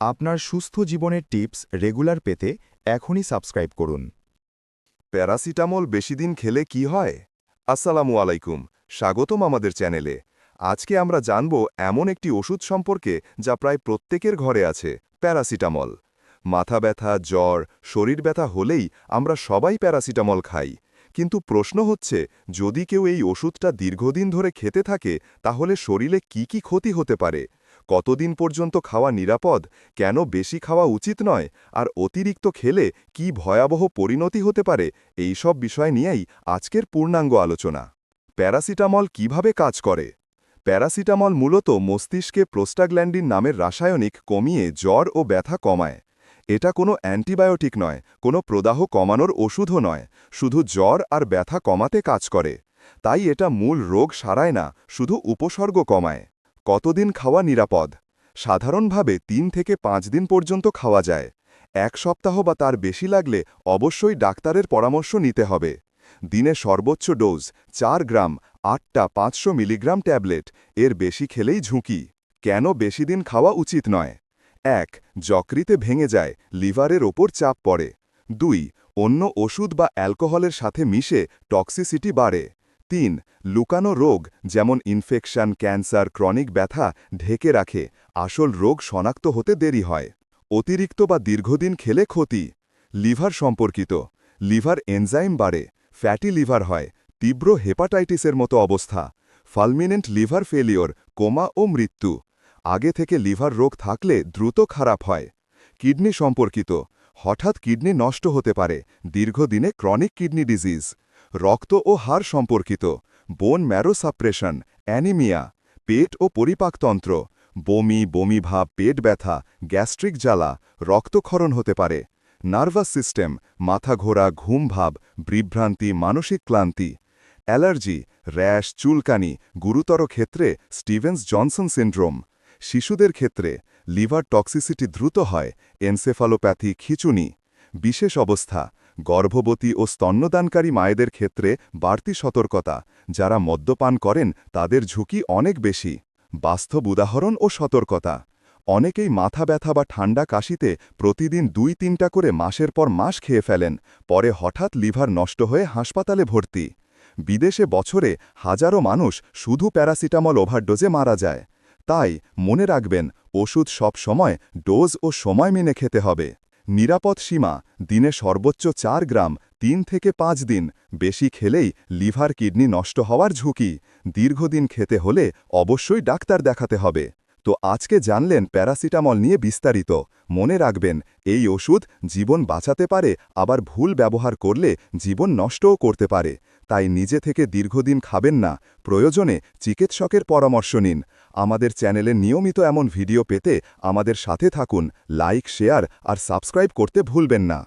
আপনার সুস্থ জীবনের টিপস রেগুলার পেতে এখনই সাবস্ক্রাইব করুন। প্যারাসিটামল বেশি দিন খেলে কি হয়? আসসালামু আলাইকুম, স্বাগতম আমাদের চ্যানেলে। আজকে আমরা জানব এমন একটি ওষুধ সম্পর্কে যা প্রায় প্রত্যেকের ঘরে আছে, প্যারাসিটামল। মাথা ব্যথা, জ্বর, শরীর ব্যথা হলেই আমরা সবাই প্যারাসিটামল খাই। কিন্তু প্রশ্ন হচ্ছে, যদি কেউ এই ওষুধটা দীর্ঘদিন ধরে খেতে থাকে, তাহলে শরীরে কি কি ক্ষতি হতে পারে? কতদিন পর্যন্ত খাওয়া নিরাপদ, কেন বেশি খাওয়া উচিত নয়, আর অতিরিক্ত খেলে কি ভয়াবহ পরিণতি হতে পারে এই সব বিষয় নিয়েই আজকের পূর্ণাঙ্গ আলোচনা। প্যারাসিটামল কীভাবে কাজ করে? প্যারাসিটামল মূলত মস্তিষ্কে প্রোস্টাগ্ল্যান্ডিন নামের রাসায়নিক কমিয়ে জ্বর ও ব্যথা কমায়। এটা কোনো অ্যান্টিবায়োটিক নয়, কোনো প্রদাহ কমানোর ওষুধও নয়, শুধু জ্বর আর ব্যথা কমাতে কাজ করে। তাই এটা মূল রোগ সারায় না, শুধু উপসর্গ কমায়। কতদিন খাওয়া নিরাপদ? সাধারণভাবে তিন থেকে পাঁচ দিন পর্যন্ত খাওয়া যায়। এক সপ্তাহ বা তার বেশি লাগলে অবশ্যই ডাক্তারের পরামর্শ নিতে হবে। দিনে সর্বোচ্চ ডোজ চার গ্রাম, আটটা পাঁচশো মিলিগ্রাম ট্যাবলেট, এর বেশি খেলেই ঝুঁকি। কেন বেশি দিন খাওয়া উচিত নয়? এক, যকৃতে ভেঙে যায়, লিভারের ওপর চাপ পড়ে। দুই, অন্য ওষুধ বা অ্যালকোহলের সাথে মিশে, টক্সিসিটি বাড়ে। তিন, লুকানো রোগ যেমন ইনফেকশন ক্যান্সার ক্রনিক ব্যথা ঢেকে রাখে, আসল রোগ শনাক্ত হতে দেরি হয়। অতিরিক্ত বা দীর্ঘদিন খেলে ক্ষতি। লিভার সম্পর্কিত। লিভার এনজাইম বাড়ে, ফ্যাটি লিভার হয়, তীব্র হেপাটাইটিসের মতো অবস্থা, ফালমিনেন্ট লিভার ফেলিওর, কোমা ও মৃত্যু। আগে থেকে লিভার রোগ থাকলে দ্রুত খারাপ হয়। কিডনি সম্পর্কিত। হঠাৎ কিডনি নষ্ট হতে পারে, দীর্ঘদিনে ক্রনিক কিডনি ডিজিজ রক্ত ও হাড় সম্পর্কিত বোন ম্যারো সাপ্রেশন অ্যানিমিয়া পেট ও পরিপাকতন্ত্র, বমি বমি ভাব পেট ব্যথা গ্যাস্ট্রিক জ্বালা, রক্তক্ষরণ হতে পারে নার্ভাস সিস্টেম মাথা ঘোরা, ঘুম ভাব, বিভ্রান্তি, মানসিক ক্লান্তি, অ্যালার্জি, র্যাশ, চুলকানি, গুরুতর ক্ষেত্রে স্টিভেন্স জনসন সিন্ড্রোম, শিশুদের ক্ষেত্রে লিভার টক্সিসিটি দ্রুত হয় এনসেফালোপ্যাথি খিচুনি, বিশেষ অবস্থা গর্ভবতী ও স্তন্যদানকারী মায়েদের ক্ষেত্রে বাড়তি সতর্কতা, যারা মদ্যপান করেন, তাদের ঝুঁকি অনেক বেশি। বাস্তব উদাহরণ ও সতর্কতা। অনেকেই মাথা ব্যথা বা ঠান্ডা কাশিতে প্রতিদিন দুই তিনটা করে মাসের পর মাস খেয়ে ফেলেন, পরে হঠাৎ লিভার নষ্ট হয়ে হাসপাতালে ভর্তি। বিদেশে বছরে হাজারো মানুষ শুধু প্যারাসিটামল ওভারডোজে মারা যায়। তাই মনে রাখবেন, ওষুধ সব সময়, ডোজ ও সময় মেনে খেতে হবে। নিরাপদ সীমা, দিনে সর্বোচ্চ চার গ্রাম, তিন থেকে পাঁচ দিন, বেশি খেলেই লিভার কিডনি নষ্ট হওয়ার ঝুঁকি, দীর্ঘদিন খেতে হলে অবশ্যই ডাক্তার দেখাতে হবে। তো আজকে জানলেন প্যারাসিটামল নিয়ে বিস্তারিত। মনে রাখবেন, এই ওষুধ জীবন বাঁচাতে পারে, আবার ভুল ব্যবহার করলে জীবন নষ্টও করতে পারে। তাই নিজে থেকে দীর্ঘদিন খাবেন না। প্রয়োজনে চিকিৎসকের পরামর্শ নিন। আমাদের চ্যানেলে নিয়মিত এমন ভিডিও পেতে আমাদের সাথে থাকুন, লাইক, শেয়ার আর সাবস্ক্রাইব করতে ভুলবেন না।